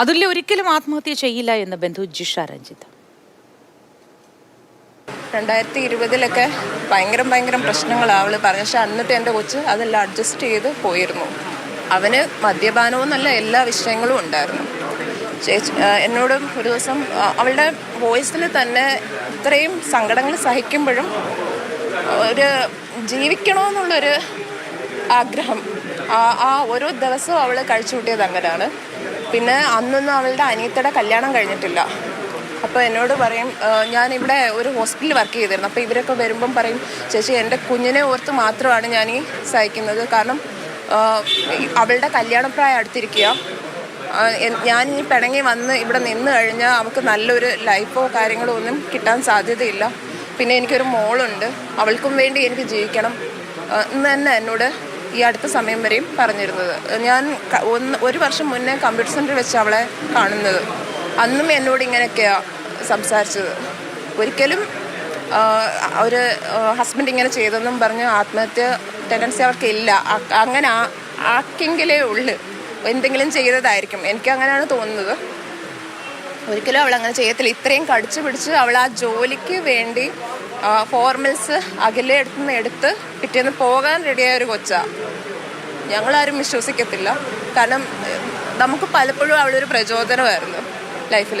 അതുല്യ ഒരിക്കലും ആത്മഹത്യ ചെയ്യില്ല എന്ന് ബന്ധു ജിഷ രഞ്ജിത്ത്. രണ്ടായിരത്തി ഇരുപതിലൊക്കെ ഭയങ്കര ഭയങ്കര പ്രശ്നങ്ങളാണ് അവൾ പറഞ്ഞു. പക്ഷെ അന്നത്തെ എന്റെ കൊച്ച് അതെല്ലാം അഡ്ജസ്റ്റ് ചെയ്ത് പോയിരുന്നു. അവന് മദ്യപാനവും നല്ല എല്ലാ വിഷയങ്ങളും ഉണ്ടായിരുന്നു. ചേച്ചി എന്നോട് ഒരു ദിവസം അവളുടെ വോയിസിൽ തന്നെ ഇത്രയും സങ്കടങ്ങൾ സഹിക്കുമ്പോഴും ഒരു ജീവിക്കണമെന്നുള്ളൊരു ആഗ്രഹം ആ ഓരോ ദിവസവും അവൾ കഴിച്ചു കൂട്ടിയത് അങ്ങനെയാണ് പിന്നെ അന്നൊന്നും അവളുടെ അനിയത്തിയുടെ കല്യാണം കഴിഞ്ഞിട്ടില്ല. അപ്പോൾ എന്നോട് പറയും ഞാൻ ഇവിടെ ഒരു ഹോസ്പിറ്റലിൽ വർക്ക് ചെയ്തിരുന്നു. അപ്പോൾ ഇവരൊക്കെ വരുമ്പം പറയും ചേച്ചി എന്റെ കുഞ്ഞിനെ ഓർത്ത് മാത്രമാണ് ഞാൻ ഈ സഹിക്കുന്നത്. കാരണം അവളുടെ കല്യാണപ്രായം അടുത്തിരിക്കുക. ഞാൻ ഈ പിണങ്ങി വന്ന് ഇവിടെ നിന്ന് കഴിഞ്ഞാൽ അവൾക്ക് നല്ലൊരു ലൈഫോ കാര്യങ്ങളോ ഒന്നും കിട്ടാൻ സാധ്യതയില്ല. പിന്നെ എനിക്കൊരു മോളുണ്ട്. അവൾക്കും വേണ്ടി എനിക്ക് ജീവിക്കണം. എന്ന് തന്നെ എന്നോട് ഈ അടുത്ത സമയം വരെയും പറഞ്ഞിരുന്നത്. ഞാൻ ഒന്ന് ഒരു വർഷം മുന്നേ കമ്പ്യൂട്ടർ സെന്ററിൽ വെച്ച് അവളെ കാണുന്നത്. അന്നും എന്നോട് ഇങ്ങനെയൊക്കെയാണ് സംസാരിച്ചത്. ഒരിക്കലും ഒരു ഹസ്ബൻഡ് ഇങ്ങനെ ചെയ്തെന്നും പറഞ്ഞ് ആത്മഹത്യ ടെൻഡൻസി അവർക്കില്ല അങ്ങനെ ആക്കെങ്കിലേ ഉള്ളു. എന്തെങ്കിലും ചെയ്തതായിരിക്കും. എനിക്ക് അങ്ങനെയാണ് തോന്നുന്നത്. ഒരിക്കലും അവൾ അങ്ങനെ ചെയ്യത്തില്ല. ഇത്രയും കടിച്ചു പിടിച്ച് അവൾ ആ ജോലിക്ക് വേണ്ടി ഫോർമൽസ് അകലെ എടുത്തുനിന്ന് എടുത്ത് പിറ്റേന്ന് പോകാൻ റെഡിയായ ഒരു കൊച്ചാ. ഞങ്ങളാരും വിശ്വസിക്കത്തില്ല. കാരണം നമുക്ക് പലപ്പോഴും അവളൊരു പ്രചോദനമായിരുന്നു ലൈഫിൽ